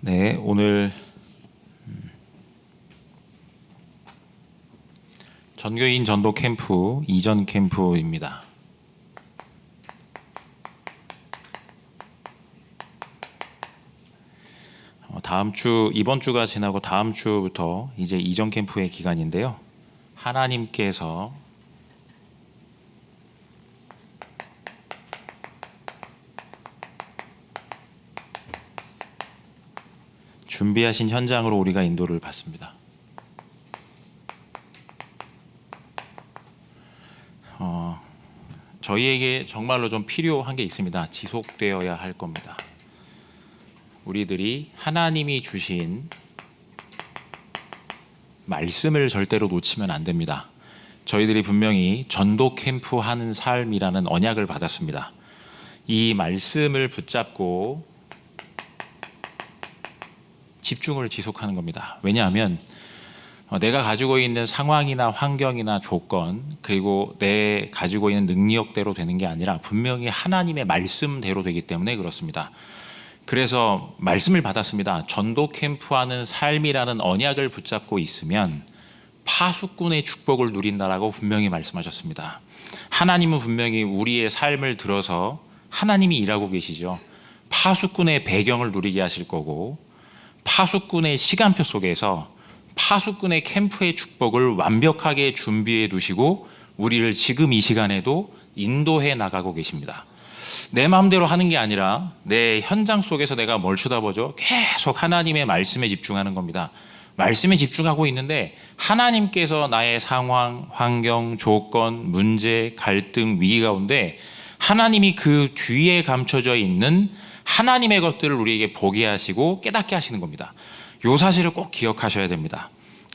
네, 오늘 음, 전교인 전도 캠프 이전 캠프입니다. 어, 다음 주 이번 주가 지나고 다음 주부터 이제 이전 캠프의 기간인데요. 하나님께서 준비하신 현장으로 우리가 인도를 받습니다. 어, 저희에게 정말로 좀 필요한 게 있습니다. 지속되어야 할 겁니다. 우리들이 하나님이 주신 말씀을 절대로 놓치면 안 됩니다. 저희들이 분명히 전도 캠프 하는 삶이라는 언약을 받았습니다. 이 말씀을 붙잡고 집중을 지속하는 겁니다. 왜냐하면 어, 내가 가지고 있는 상황이나 환경이나 조건 그리고 내 가지고 있는 능력대로 되는 게 아니라 분명히 하나님의 말씀대로 되기 때문에 그렇습니다. 그래서 말씀을 받았습니다. 전도 캠프하는 삶이라는 언약을 붙잡고 있으면 파수꾼의 축복을 누린다라고 분명히 말씀하셨습니다. 하나님은 분명히 우리의 삶을 들어서 하나님이 일하고 계시죠. 파수꾼의 배경을 누리게 하실 거고 파수꾼의 시간표 속에서 파수꾼의 캠프의 축복을 완벽하게 준비해 두시고 우리를 지금 이 시간에도 인도해 나가고 계십니다. 내 마음대로 하는 게 아니라 내 현장 속에서 내가 뭘 쳐다보죠? 계속 하나님의 말씀에 집중하는 겁니다. 말씀에 집중하고 있는데 하나님께서 나의 상황, 환경, 조건, 문제, 갈등, 위기 가운데 하나님이 그 뒤에 감춰져 있는 하나님의 것들을 우리에게 보게 하시고 깨닫게 하시는 겁니다. 요 사실을 꼭 기억하셔야 됩니다.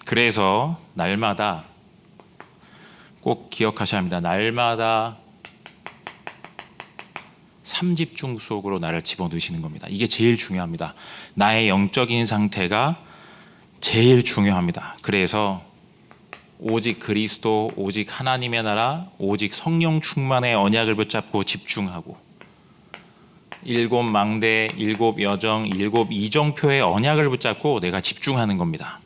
그래서 날마다 꼭 기억하셔야 합니다. 날마다 삼집중 속으로 나를 집어넣으시는 겁니다. 이게 제일 중요합니다. 나의 영적인 상태가 제일 중요합니다. 그래서 오직 그리스도, 오직 하나님의 나라, 오직 성령 충만의 언약을 붙잡고 집중하고 일곱 망대, 일곱 여정, 일곱 이정표의 언약을 붙잡고 내가 집중하는 겁니다.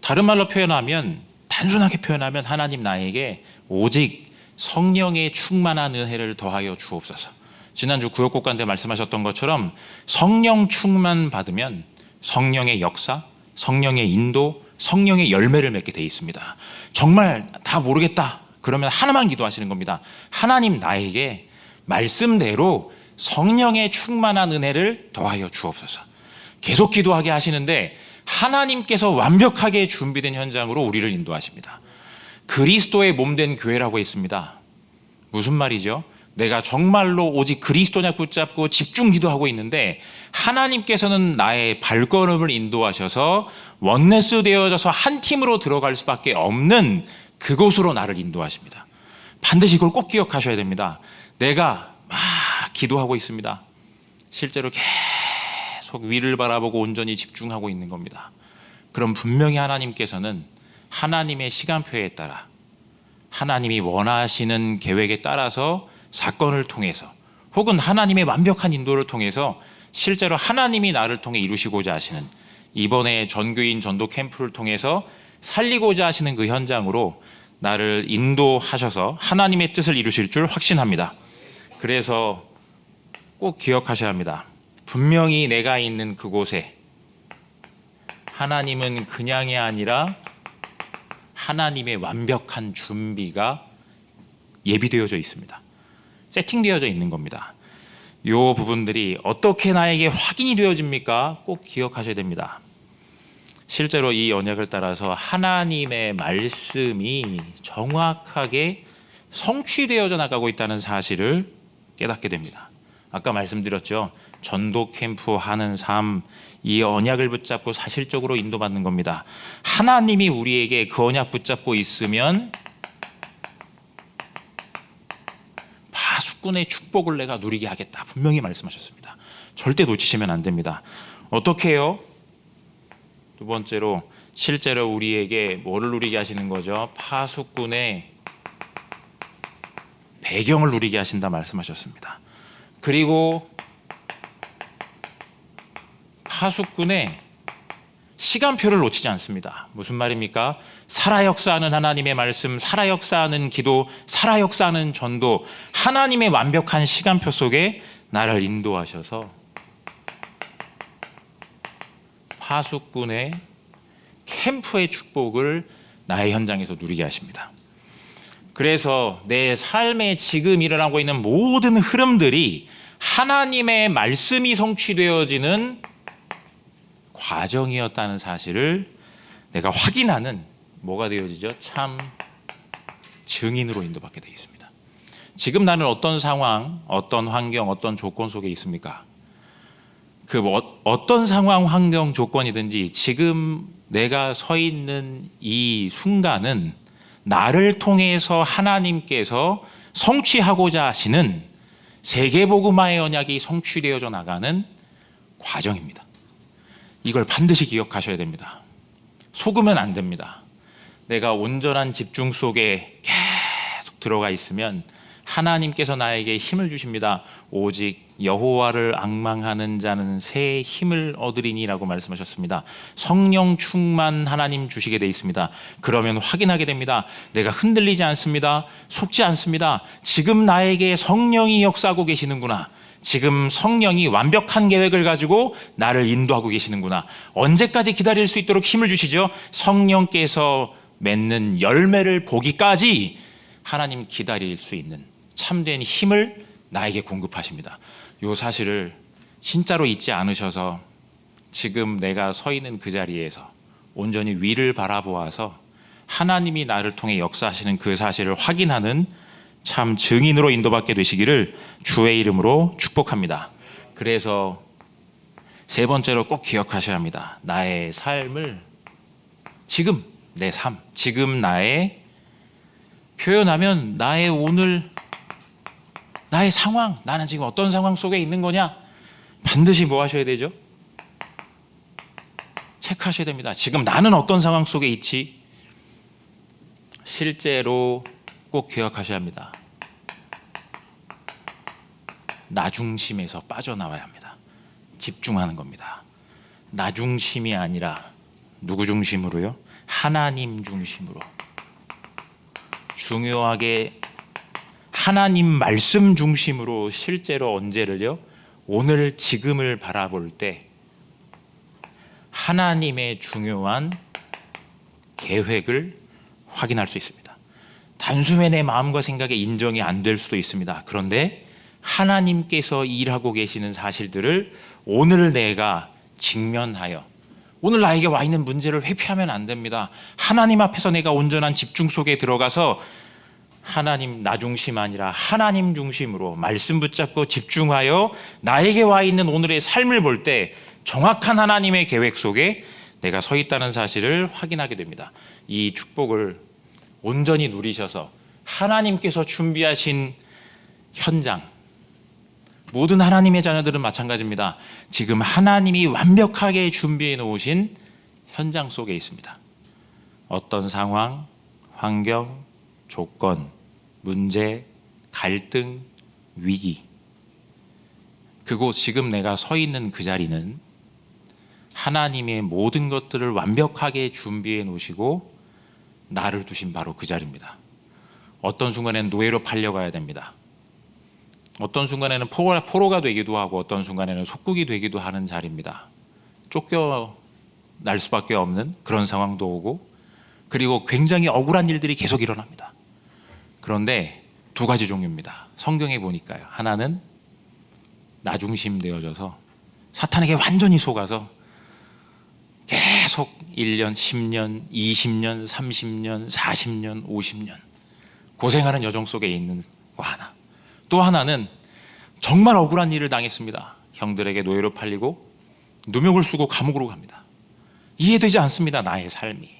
다른 말로 표현하면 단순하게 표현하면 하나님 나에게 오직 성령의 충만한 은혜를 더하여 주옵소서. 지난주 구역곡관 때 말씀하셨던 것처럼 성령 충만 받으면 성령의 역사, 성령의 인도, 성령의 열매를 맺게 돼 있습니다. 정말 다 모르겠다. 그러면 하나만 기도하시는 겁니다. 하나님 나에게 말씀대로 성령의 충만한 은혜를 더하여 주옵소서. 계속 기도하게 하시는데 하나님께서 완벽하게 준비된 현장으로 우리를 인도하십니다. 그리스도의 몸된 교회라고 했습니다. 무슨 말이죠? 내가 정말로 오직 그리스도냐 붙잡고 집중 기도하고 있는데 하나님께서는 나의 발걸음을 인도하셔서 원네스 되어져서 한 팀으로 들어갈 수밖에 없는 그곳으로 나를 인도하십니다. 반드시 그걸 꼭 기억하셔야 됩니다. 내가 막 기도하고 있습니다. 실제로 계속 위를 바라보고 온전히 집중하고 있는 겁니다. 그럼 분명히 하나님께서는 하나님의 시간표에 따라 하나님이 원하시는 계획에 따라서 사건을 통해서 혹은 하나님의 완벽한 인도를 통해서 실제로 하나님이 나를 통해 이루시고자 하시는 이번에 전교인 전도 캠프를 통해서 살리고자 하시는 그 현장으로 나를 인도하셔서 하나님의 뜻을 이루실 줄 확신합니다. 그래서 꼭 기억하셔야 합니다. 분명히 내가 있는 그곳에 하나님은 그냥이 아니라 하나님의 완벽한 준비가 예비되어져 있습니다. 세팅되어져 있는 겁니다. 이 부분들이 어떻게 나에게 확인이 되어집니까? 꼭 기억하셔야 됩니다. 실제로 이 언약을 따라서 하나님의 말씀이 정확하게 성취되어져 나가고 있다는 사실을 깨닫게 됩니다. 아까 말씀드렸죠. 전도 캠프 하는 삶, 이 언약을 붙잡고 사실적으로 인도받는 겁니다. 하나님이 우리에게 그 언약 붙잡고 있으면 파수꾼의 축복을 내가 누리게 하겠다. 분명히 말씀하셨습니다. 절대 놓치시면 안 됩니다. 어떻게 해요? 두 번째로 실제로 우리에게 뭐를 누리게 하시는 거죠? 파수꾼의 배경을 누리게 하신다 말씀하셨습니다. 그리고 파수꾼의 시간표를 놓치지 않습니다. 무슨 말입니까? 살아 역사하는 하나님의 말씀, 살아 역사하는 기도, 살아 역사하는 전도, 하나님의 완벽한 시간표 속에 나를 인도하셔서 파수꾼의 캠프의 축복을 나의 현장에서 누리게 하십니다. 그래서 내 삶에 지금 일어나고 있는 모든 흐름들이 하나님의 말씀이 성취되어지는 과정이었다는 사실을 내가 확인하는 뭐가 되어지죠? 참 증인으로 인도받게 되어 있습니다. 지금 나는 어떤 상황, 어떤 환경, 어떤 조건 속에 있습니까? 그 뭐, 어떤 상황, 환경, 조건이든지 지금 내가 서 있는 이 순간은 나를 통해서 하나님께서 성취하고자 하시는 세계 복음화의 언약이 성취되어져 나가는 과정입니다. 이걸 반드시 기억하셔야 됩니다. 속으면 안 됩니다. 내가 온전한 집중 속에 계속 들어가 있으면 하나님께서 나에게 힘을 주십니다. 오직 여호와를 악망하는 자는 새 힘을 얻으리니라고 말씀하셨습니다. 성령 충만 하나님 주시게 돼 있습니다. 그러면 확인하게 됩니다. 내가 흔들리지 않습니다. 속지 않습니다. 지금 나에게 성령이 역사하고 계시는구나. 지금 성령이 완벽한 계획을 가지고 나를 인도하고 계시는구나. 언제까지 기다릴 수 있도록 힘을 주시죠? 성령께서 맺는 열매를 보기까지 하나님 기다릴 수 있는 참된 힘을 나에게 공급하십니다. 요 사실을 진짜로 잊지 않으셔서 지금 내가 서 있는 그 자리에서 온전히 위를 바라보아서 하나님이 나를 통해 역사하시는 그 사실을 확인하는 참 증인으로 인도받게 되시기를 주의 이름으로 축복합니다. 그래서 세 번째로 꼭 기억하셔야 합니다. 나의 삶을 지금 내 삶, 지금 나의 표현하면 나의 오늘 나의 상황, 나는 지금 어떤 상황 속에 있는 거냐? 반드시 뭐 하셔야 되죠? 체크하셔야 됩니다. 지금 나는 어떤 상황 속에 있지? 실제로 꼭 기억하셔야 합니다. 나 중심에서 빠져나와야 합니다. 집중하는 겁니다. 나 중심이 아니라 누구 중심으로요? 하나님 중심으로. 중요하게 하나님 말씀 중심으로 실제로 언제를요? 오늘 지금을 바라볼 때 하나님의 중요한 계획을 확인할 수 있습니다. 단숨에 내 마음과 생각에 인정이 안 될 수도 있습니다. 그런데 하나님께서 일하고 계시는 사실들을 오늘 내가 직면하여 오늘 나에게 와 있는 문제를 회피하면 안 됩니다. 하나님 앞에서 내가 온전한 집중 속에 들어가서 하나님 나 중심 아니라 하나님 중심으로 말씀 붙잡고 집중하여 나에게 와 있는 오늘의 삶을 볼 때 정확한 하나님의 계획 속에 내가 서 있다는 사실을 확인하게 됩니다. 이 축복을 온전히 누리셔서 하나님께서 준비하신 현장 모든 하나님의 자녀들은 마찬가지입니다. 지금 하나님이 완벽하게 준비해 놓으신 현장 속에 있습니다. 어떤 상황, 환경, 조건, 문제, 갈등, 위기. 그곳 지금 내가 서 있는 그 자리는 하나님의 모든 것들을 완벽하게 준비해 놓으시고 나를 두신 바로 그 자리입니다. 어떤 순간에는 노예로 팔려가야 됩니다. 어떤 순간에는 포로가, 되기도 하고 어떤 순간에는 속국이 되기도 하는 자리입니다. 쫓겨 날 수밖에 없는 그런 상황도 오고 그리고 굉장히 억울한 일들이 계속 일어납니다. 그런데 두 가지 종류입니다. 성경에 보니까요. 하나는 나 중심 되어져서 사탄에게 완전히 속아서 계속 1년, 10년, 20년, 30년, 40년, 50년 고생하는 여정 속에 있는 거 하나. 또 하나는 정말 억울한 일을 당했습니다. 형들에게 노예로 팔리고 누명을 쓰고 감옥으로 갑니다. 이해되지 않습니다. 나의 삶이.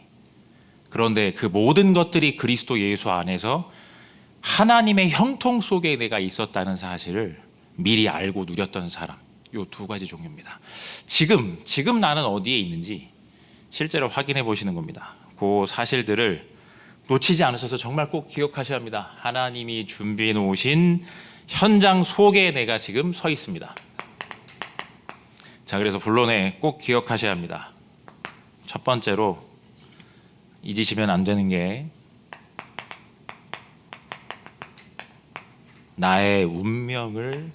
그런데 그 모든 것들이 그리스도 예수 안에서 하나님의 형통 속에 내가 있었다는 사실을 미리 알고 누렸던 사람. 요 두 가지 종류입니다. 지금 지금 나는 어디에 있는지 실제로 확인해 보시는 겁니다. 그 사실들을 놓치지 않으셔서 정말 꼭 기억하셔야 합니다. 하나님이 준비해 놓으신 현장 속에 내가 지금 서 있습니다. 자, 그래서 본론에 꼭 기억하셔야 합니다. 첫 번째로 잊으시면 안 되는 게 나의 운명을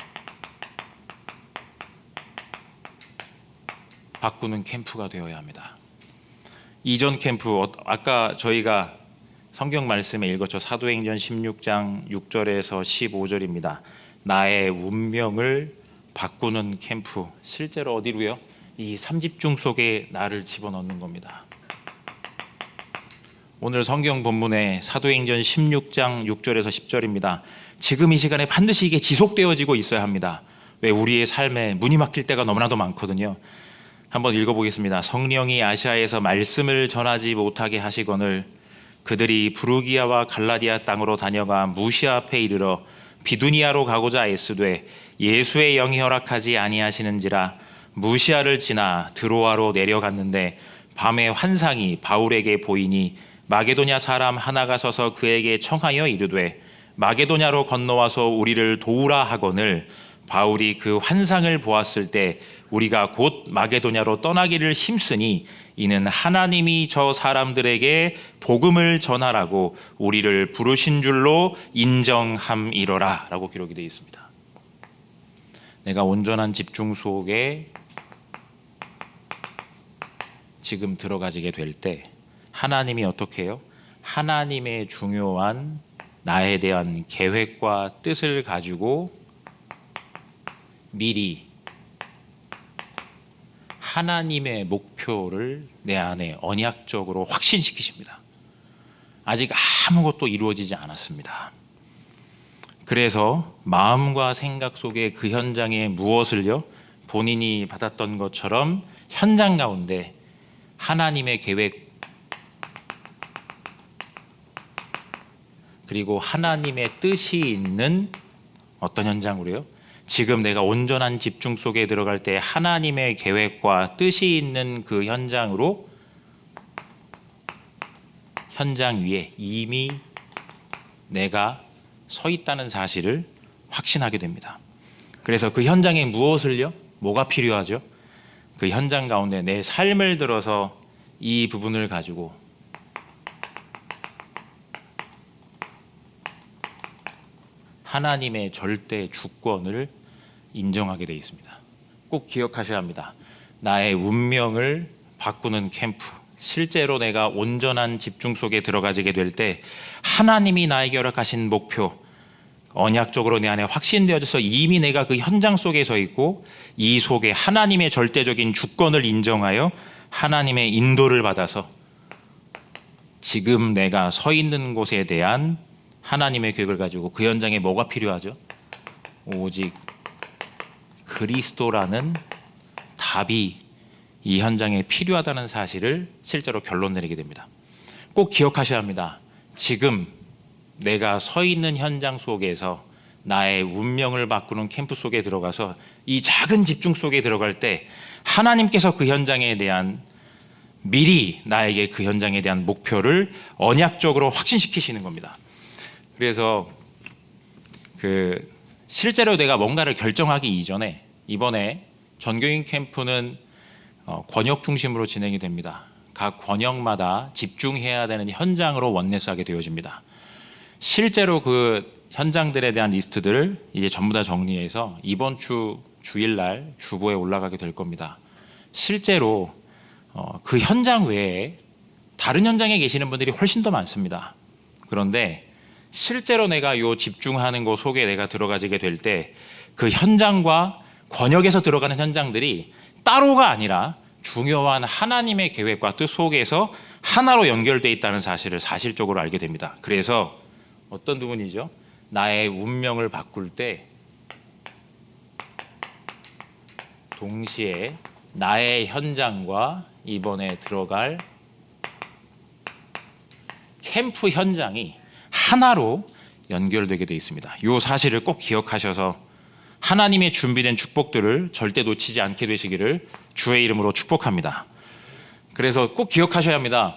바꾸는 캠프가 되어야 합니다. 이전 캠프 어- 아까 저희가 성경 말씀에 읽었죠. 사도행전 16장 6절에서 15절입니다. 나의 운명을 바꾸는 캠프 실제로 어디로요? 이 삼집중 속에 나를 집어넣는 겁니다. 오늘 성경 본문에 사도행전 16장 6절에서 10절입니다. 지금 이 시간에 반드시 이게 지속되어지고 있어야 합니다. 왜 우리의 삶에 문이 막힐 때가 너무나도 많거든요. 한번 읽어보겠습니다. 성령이 아시아에서 말씀을 전하지 못하게 하시거늘 그들이 부르기아와 갈라디아 땅으로 다녀가 무시아 앞에 이르러 비두니아로 가고자 애쓰되 예수의 영이 허락하지 아니하시는지라 무시아를 지나 드로아로 내려갔는데 밤에 환상이 바울에게 보이니 마게도냐 사람 하나가 서서 그에게 청하여 이르되 마게도냐로 건너와서 우리를 도우라 하거늘 바울이 그 환상을 보았을 때 우리가 곧 마게도냐로 떠나기를 힘쓰니 이는 하나님이 저 사람들에게 복음을 전하라고 우리를 부르신 줄로 인정함이로라라고 기록이 되어 있습니다. 내가 온전한 집중 속에 지금 들어가지게 될 때 하나님이 어떻게 해요? 하나님의 중요한 나에 대한 계획과 뜻을 가지고 미리 하나님의 목표를 내 안에 언약적으로 확신시키십니다. 아직 아무것도 이루어지지 않았습니다. 그래서 마음과 생각 속에 그 현장에 무엇을요? 본인이 받았던 것처럼 현장 가운데 하나님의 계획 그리고 하나님의 뜻이 있는 어떤 현장으로요? 지금 내가 온전한 집중 속에 들어갈 때 하나님의 계획과 뜻이 있는 그 현장으로 현장 위에 이미 내가 서 있다는 사실을 확신하게 됩니다. 그래서 그 현장에 무엇을요? 뭐가 필요하죠? 그 현장 가운데 내 삶을 들어서 이 부분을 가지고 하나님의 절대 주권을 인정하게 되어 있습니다. 꼭 기억하셔야 합니다. 나의 운명을 바꾸는 캠프. 실제로 내가 온전한 집중 속에 들어가지게 될 때 하나님이 나에게 허락하신 목표 언약적으로 내 안에 확신되어져서 이미 내가 그 현장 속에 서 있고 이 속에 하나님의 절대적인 주권을 인정하여 하나님의 인도를 받아서 지금 내가 서 있는 곳에 대한 하나님의 계획을 가지고 그 현장에 뭐가 필요하죠? 오직 그리스도라는 답이 이 현장에 필요하다는 사실을 실제로 결론 내리게 됩니다. 꼭 기억하셔야 합니다. 지금 내가 서 있는 현장 속에서 나의 운명을 바꾸는 캠프 속에 들어가서 이 작은 집중 속에 들어갈 때 하나님께서 그 현장에 대한 미리 나에게 그 현장에 대한 목표를 언약적으로 확신시키시는 겁니다. 그래서 그 실제로 내가 뭔가를 결정하기 이전에 이번에 전교인 캠프는 어, 권역 중심으로 진행이 됩니다. 각 권역마다 집중해야 되는 현장으로 원내스하게 되어집니다. 실제로 그 현장들에 대한 리스트들을 이제 전부 다 정리해서 이번 주 주일날 주보에 올라가게 될 겁니다. 실제로 어, 그 현장 외에 다른 현장에 계시는 분들이 훨씬 더 많습니다. 그런데 실제로 내가 요 집중하는 곳 속에 내가 들어가지게 될 때 그 현장과 권역에서 들어가는 현장들이 따로가 아니라 중요한 하나님의 계획과 뜻 속에서 하나로 연결되어 있다는 사실을 사실적으로 알게 됩니다. 그래서 어떤 부분이죠? 나의 운명을 바꿀 때 동시에 나의 현장과 이번에 들어갈 캠프 현장이 하나로 연결되게 되어 있습니다. 이 사실을 꼭 기억하셔서 하나님의 준비된 축복들을 절대 놓치지 않게 되시기를 주의 이름으로 축복합니다. 그래서 꼭 기억하셔야 합니다.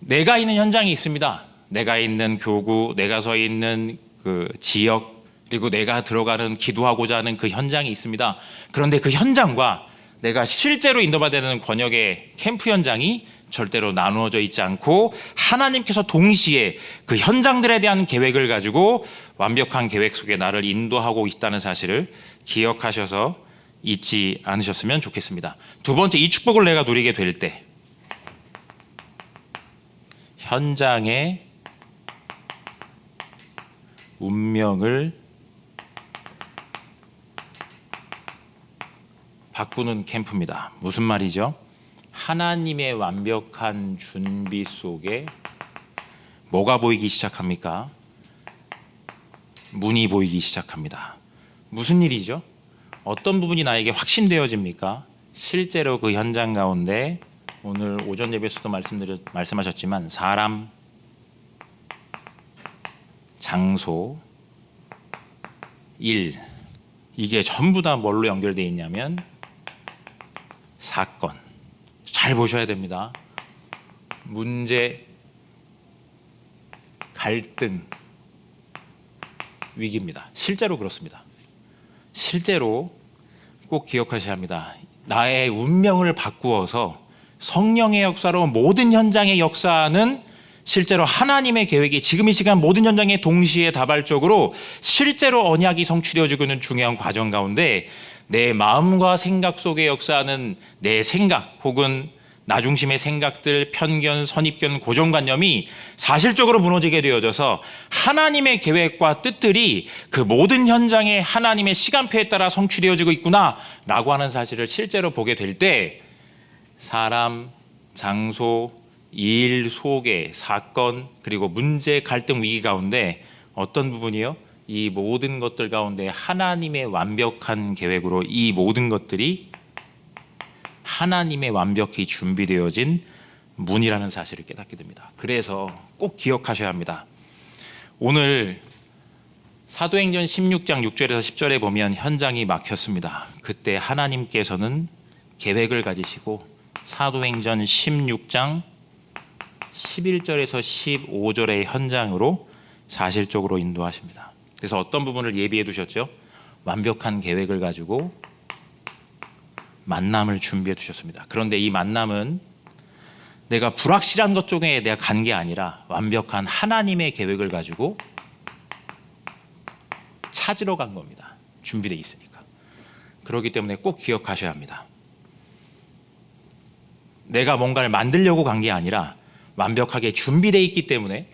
내가 있는 현장이 있습니다. 내가 있는 교구, 내가 서 있는 그 지역, 그리고 내가 들어가는 기도하고자 하는 그 현장이 있습니다. 그런데 그 현장과 내가 실제로 인도받는 권역의 캠프 현장이 절대로 나누어져 있지 않고 하나님께서 동시에 그 현장들에 대한 계획을 가지고 완벽한 계획 속에 나를 인도하고 있다는 사실을 기억하셔서 잊지 않으셨으면 좋겠습니다. 두 번째 이 축복을 내가 누리게 될 때 현장의 운명을 바꾸는 캠프입니다. 무슨 말이죠? 하나님의 완벽한 준비 속에 뭐가 보이기 시작합니까? 문이 보이기 시작합니다. 무슨 일이죠? 어떤 부분이 나에게 확신되어집니까? 실제로 그 현장 가운데 오늘 오전 예배에서도 말씀드렸 말씀하셨지만 사람, 장소, 일 이게 전부 다 뭘로 연결되어 있냐면 사건. 잘 보셔야 됩니다. 문제, 갈등, 위기입니다. 실제로 그렇습니다. 실제로 꼭 기억하셔야 합니다. 나의 운명을 바꾸어서 성령의 역사로 모든 현장의 역사는 실제로 하나님의 계획이 지금 이 시간 모든 현장에 동시에 다발적으로 실제로 언약이 성취되어지고 있는 중요한 과정 가운데 내 마음과 생각 속의 역사는 내 생각 혹은 나 중심의 생각들, 편견, 선입견, 고정관념이 사실적으로 무너지게 되어져서 하나님의 계획과 뜻들이 그 모든 현장에 하나님의 시간표에 따라 성취되어지고 있구나라고 하는 사실을 실제로 보게 될 때 사람, 장소, 일 속의 사건 그리고 문제, 갈등, 위기 가운데 어떤 부분이요? 이 모든 것들 가운데 하나님의 완벽한 계획으로 이 모든 것들이 하나님의 완벽히 준비되어진 문이라는 사실을 깨닫게 됩니다. 그래서 꼭 기억하셔야 합니다. 오늘 사도행전 16장 6절에서 10절에 보면 현장이 막혔습니다. 그때 하나님께서는 계획을 가지시고 사도행전 16장 11절에서 15절의 현장으로 사실적으로 인도하십니다. 그래서 어떤 부분을 예비해 두셨죠? 완벽한 계획을 가지고 만남을 준비해 두셨습니다. 그런데 이 만남은 내가 불확실한 것 쪽에 내가 간 게 아니라 완벽한 하나님의 계획을 가지고 찾으러 간 겁니다. 준비되어 있으니까. 그렇기 때문에 꼭 기억하셔야 합니다. 내가 뭔가를 만들려고 간 게 아니라 완벽하게 준비되어 있기 때문에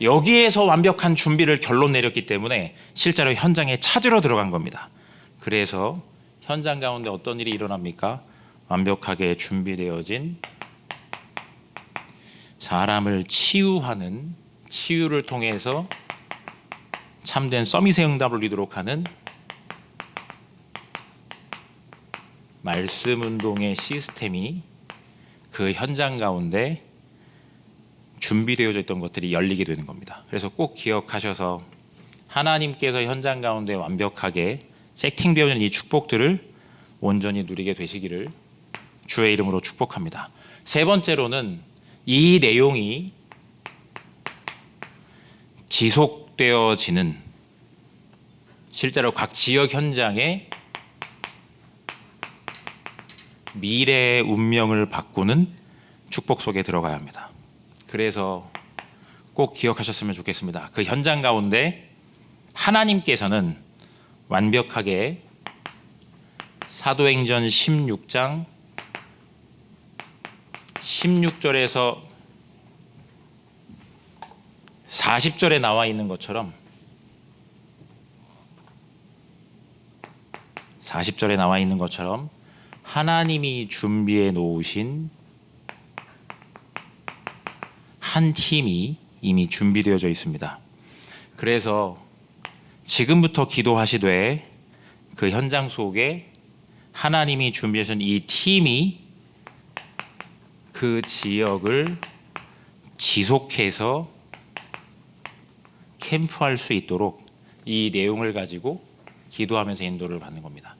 여기에서 완벽한 준비를 결론 내렸기 때문에 실제로 현장에 찾으러 들어간 겁니다. 그래서 현장 가운데 어떤 일이 일어납니까? 완벽하게 준비되어진 사람을 치유하는 치유를 통해서 참된 서밋의 응답을 누리도록 하는 말씀 운동의 시스템이 그 현장 가운데 준비되어져 있던 것들이 열리게 되는 겁니다. 그래서 꼭 기억하셔서 하나님께서 현장 가운데 완벽하게 세팅되어진 이 축복들을 온전히 누리게 되시기를 주의 이름으로 축복합니다. 세 번째로는 이 내용이 지속되어지는 실제로 각 지역 현장에 미래의 운명을 바꾸는 축복 속에 들어가야 합니다. 그래서 꼭 기억하셨으면 좋겠습니다. 그 현장 가운데 하나님께서는 완벽하게 사도행전 16장 16절에서 40절에 나와 있는 것처럼 40절에 나와 있는 것처럼 하나님이 준비해 놓으신 한 팀이 이미 준비되어져 있습니다. 그래서 지금부터 기도하시되 그 현장 속에 하나님이 준비하신 이 팀이 그 지역을 지속해서 캠프할 수 있도록 이 내용을 가지고 기도하면서 인도를 받는 겁니다.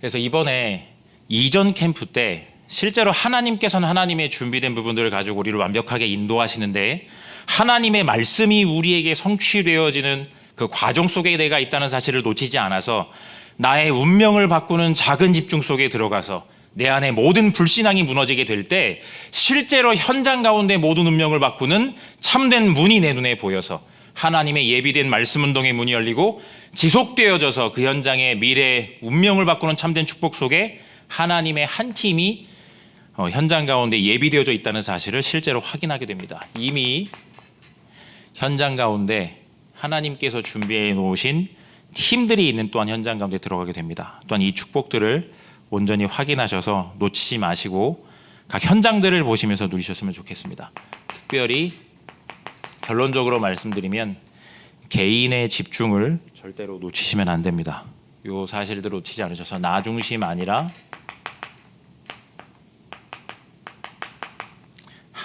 그래서 이번에 이전 캠프 때 실제로 하나님께서는 하나님의 준비된 부분들을 가지고 우리를 완벽하게 인도하시는데 하나님의 말씀이 우리에게 성취되어지는 그 과정 속에 내가 있다는 사실을 놓치지 않아서 나의 운명을 바꾸는 작은 집중 속에 들어가서 내 안에 모든 불신앙이 무너지게 될 때 실제로 현장 가운데 모든 운명을 바꾸는 참된 문이 내 눈에 보여서 하나님의 예비된 말씀 운동의 문이 열리고 지속되어져서 그 현장의 미래 운명을 바꾸는 참된 축복 속에 하나님의 한 팀이 어, 현장 가운데 예비되어져 있다는 사실을 실제로 확인하게 됩니다. 이미 현장 가운데 하나님께서 준비해 놓으신 팀들이 있는 또한 현장 가운데 들어가게 됩니다. 또한 이 축복들을 온전히 확인하셔서 놓치지 마시고 각 현장들을 보시면서 누리셨으면 좋겠습니다. 특별히 결론적으로 말씀드리면 개인의 집중을 절대로 놓치시면 안 됩니다. 요 사실들을 놓치지 않으셔서 나 중심 아니라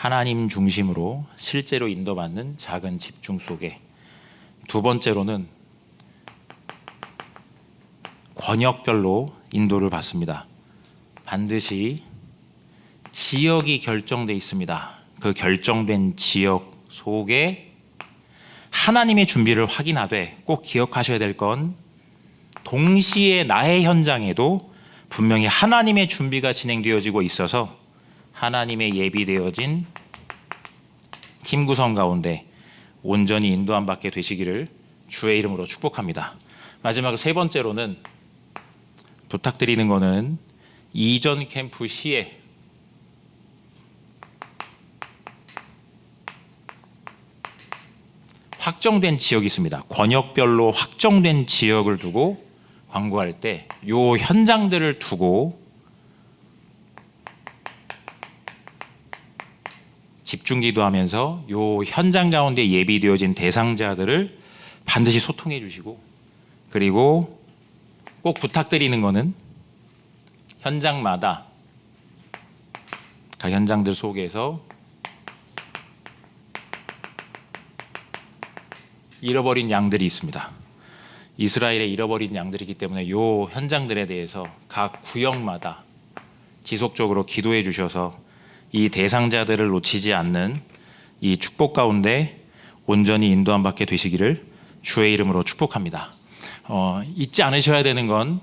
하나님 중심으로 실제로 인도받는 작은 집중 속에 두 번째로는 권역별로 인도를 받습니다. 반드시 지역이 결정돼 있습니다. 그 결정된 지역 속에 하나님의 준비를 확인하되 꼭 기억하셔야 될 건 동시에 나의 현장에도 분명히 하나님의 준비가 진행되어지고 있어서 하나님의 예비되어진 팀 구성 가운데 온전히 인도함 받게 되시기를 주의 이름으로 축복합니다. 마지막 세 번째로는 부탁드리는 거는 이전 캠프 시에 확정된 지역이 있습니다. 권역별로 확정된 지역을 두고 광고할 때 요 현장들을 두고 집중 기도하면서 요 현장 가운데 예비되어진 대상자들을 반드시 소통해 주시고 그리고 꼭 부탁드리는 거는 현장마다 각 현장들 속에서 잃어버린 양들이 있습니다. 이스라엘에 잃어버린 양들이기 때문에 요 현장들에 대해서 각 구역마다 지속적으로 기도해 주셔서 이 대상자들을 놓치지 않는 이 축복 가운데 온전히 인도함 받게 되시기를 주의 이름으로 축복합니다. 어, 잊지 않으셔야 되는 건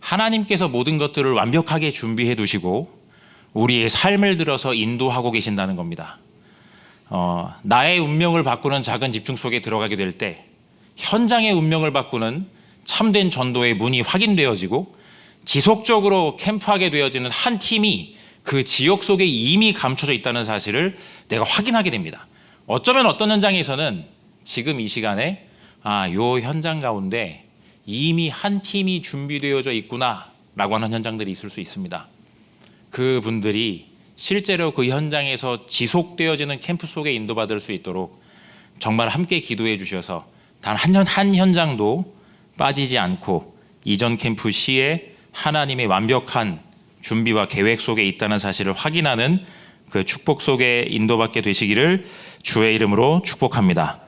하나님께서 모든 것들을 완벽하게 준비해 두시고 우리의 삶을 들어서 인도하고 계신다는 겁니다. 어, 나의 운명을 바꾸는 작은 집중 속에 들어가게 될 때 현장의 운명을 바꾸는 참된 전도의 문이 확인되어지고 지속적으로 캠프하게 되어지는 한 팀이 그 지역 속에 이미 감춰져 있다는 사실을 내가 확인하게 됩니다. 어쩌면 어떤 현장에서는 지금 이 시간에 아, 요 현장 가운데 이미 한 팀이 준비되어져 있구나라고 하는 현장들이 있을 수 있습니다. 그 분들이 실제로 그 현장에서 지속되어지는 캠프 속에 인도받을 수 있도록 정말 함께 기도해 주셔서 단한 한 현장도 빠지지 않고 이전 캠프 시에 하나님의 완벽한 준비와 계획 속에 있다는 사실을 확인하는 그 축복 속에 인도받게 되시기를 주의 이름으로 축복합니다.